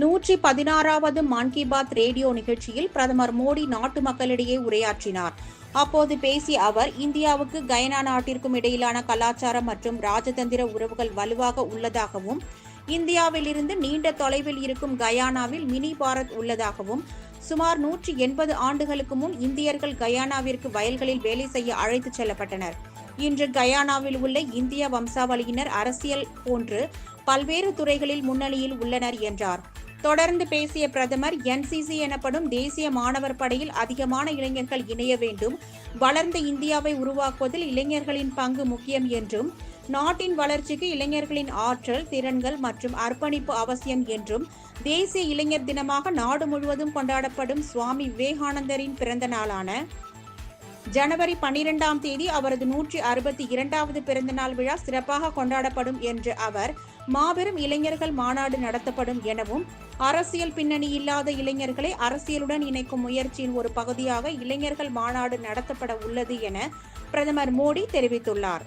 நூற்றி பதினாறாவது மன் கி பாத் ரேடியோ நிகழ்ச்சியில் பிரதமர் மோடி நாட்டு மக்களிடையே உரையாற்றினார். அப்போது பேசிய அவர் இந்தியாவுக்கு கயனா நாட்டிற்கும் இடையிலான கலாச்சாரம் மற்றும் ராஜதந்திர உறவுகள் வலுவாக உள்ளதாகவும் இந்தியாவிலிருந்து நீண்ட தொலைவில் இருக்கும் கயானாவில் மினி பாரத் உள்ளதாகவும் சுமார் நூற்றி எண்பது ஆண்டுகளுக்கு முன் இந்தியர்கள் கயானாவிற்கு வயல்களில் வேலை செய்ய அழைத்துச் செல்லப்பட்டனர். இன்று கயானாவில் உள்ள இந்திய வம்சாவளியினர் அரசியல் போன்று பல்வேறு துறைகளில் முன்னணியில் உள்ளனர் என்றார். தொடர்ந்து பேசிய பிரதமர் என்சிசி எனப்படும் தேசிய மாணவர் படையில் அதிகமான இளைஞர்கள் இணைய வேண்டும். வளர்ந்த இந்தியாவை உருவாக்குவதில் இளைஞர்களின் பங்கு முக்கியம் என்றும் நாட்டின் வளர்ச்சிக்கு இளைஞர்களின் ஆற்றல் திறன்கள் மற்றும் அர்ப்பணிப்பு அவசியம் என்றும் தேசிய இளைஞர் தினமாக நாடு முழுவதும் கொண்டாடப்படும் சுவாமி விவேகானந்தரின் பிறந்த நாளான ஜனவரி பன்னிரெண்டாம் தேதி அவரது நூற்றி அறுபத்தி இரண்டாவது பிறந்தநாள் விழா சிறப்பாக கொண்டாடப்படும் என்று அவர் மாபெரும் இளைஞர்கள் மாநாடு நடத்தப்படும் எனவும் அரசியல் பின்னணி இல்லாத இளைஞர்களை அரசியலுடன் இணைக்கும் முயற்சியின் ஒரு பகுதியாக இளைஞர்கள் மாநாடு நடத்தப்பட உள்ளது என பிரதமர் மோடி தெரிவித்துள்ளார்.